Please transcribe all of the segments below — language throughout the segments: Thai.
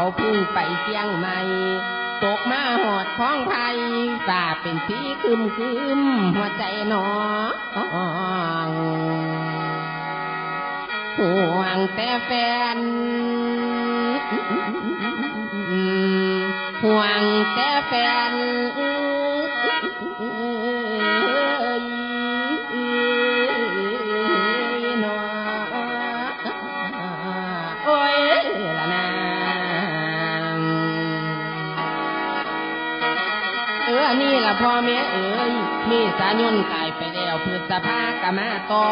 เขาพุ่งไปเชียงใหม่ ตกมาหอดคล้องไทยฝ่าเป็นสีคึมคึมหัวใจหนอห่วงแต่แฟนห่วงแต่แฟน เออนี่ละพ่อแม่เอ๋ยมีสายนตายไปแล้วพืชสภากะมาต่อ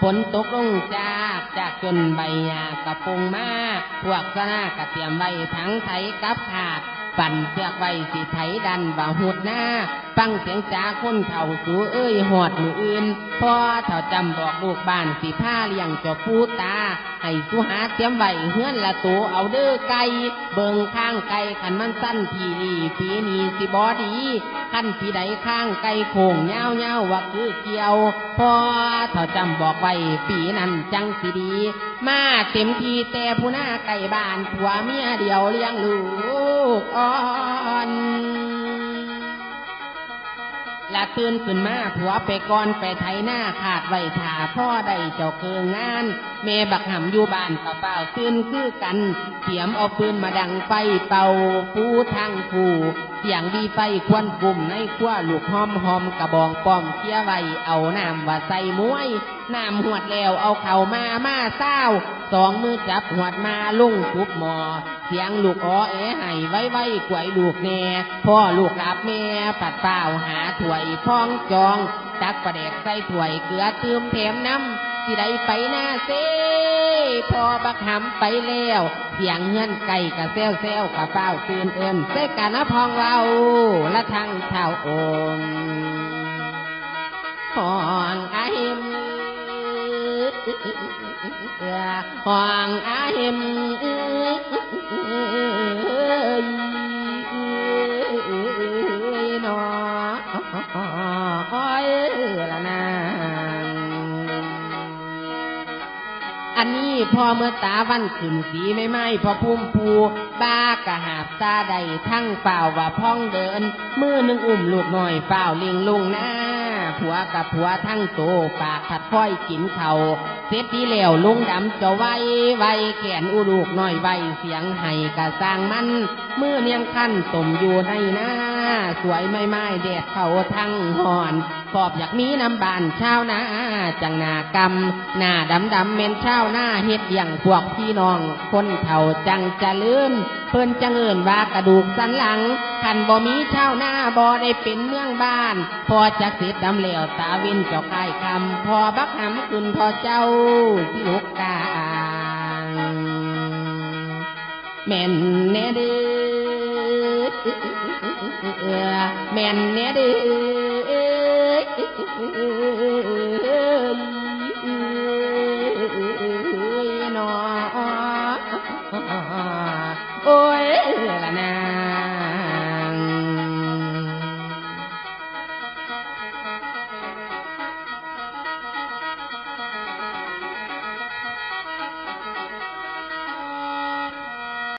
ฝนตกลงจากจากจนใบหญ้ากระปงมาพวกสนากะเตรียมไว้ทั้งไถกับขาดปั่นเสือกไว้สิไถดันบ่าหุดหน้า ฟังเสียงจ้าคนเฒ่าสูเอ้ยหอดมืออื่นพ่อเฒ่าจำบอกลูกบ้านสิผ้าเลี้ยงเจ้าปูตา ให้สุหาเตรียมไว้เฮือนละตัวเอาเด้อไก่เบิงข้างไก่ขันมันสั้นทีนีปีนี้สิบอดีขันสีใดข้างไก่โค้งเงาเงาว่าคือเกี่ยวพ่อเฒ่าจำบอกไว้ปีนั้นจังสิดี มาเต็มทีแต่ผู้หน้าไก่บ้านผัวเมียเดียวเลี้ยงลูกอ่อน ละตื่นขึ้นมาผัวไปก่อนไปไถหน้าขาดไว้ถาพ่อได้เจ้าเคืองงานเมบักหำอยู่บ้านกระเป๋าตื่นคือกันเขียมเอาปืนมาดังไฟเป่าปูทางผูเสียงดีไฟควันกลุ่มในขั้วลูกหอมหอมกระบองป้อมเคี้ยไว้เอาน้ำว่าใส่มวยน้ำหวดแล้วเอาเข่ามามาเศร้าสองมือจับหวดมาลุ่งทุบหมอ เสียงลูกอ้อแอ๋ไห้ไว้ไว้กวยลูกแน่พ่อลูกหลับแม่ปัดเปล่าหาถ้วยพ้องจองตักประเดกใส่ถ้วยเกลือเติมแถมน้ำ สิได้ไปหน้าเซพอบักหำไปแล้ว เสียงเงื่อนไก่กะเซลเซลกะเป้าตื่นเอินเสกะนะพองเราละทั้งชาวโอนห้องไอาหิมห้องอาหิมนออ้อยละนางอั อันนี้พอเมื่อตาวันขึ้นสีไม่ไหมพอพุ่มพูบ้ากะหาบตาใดทั้งเปล่าว่าพ้องเดิน มือหนึ่งอุ้มลูกหน่อยเปล่าลิงลุงหน้าผัวกับผัวทั้งโตปากผัดค่อยกินเขาเสร็จที่แล้วลุงดำจะไว้ไว้แขนอุลูกหน่อยไว้เสียงไห้กะสร้างมันมือเนียงขั้นสมอยู่ในหน้า สวยไม่ไม้แดดเขาทั้งหอนขอบอยากมีน้ำบานชาวนาจังนากรรมหน้าดำดำเมนชาวนาเฮ็ดอย่างพวกพี่น้อง คนเฒ่าจังจะลืม เพิ่นจังเอินว่ากระดูกสันหลังคันบ่มีชาวนาบ่ได้เป็นเมืองบ้าน พอจักเสร็จดำเหลวตาวินเจ้าค่ายคำพอบักหำขึ้นพอเจ้าสิลุกกาแม่นแน่เด้อ mèn né đi. Nó. Ôi là nào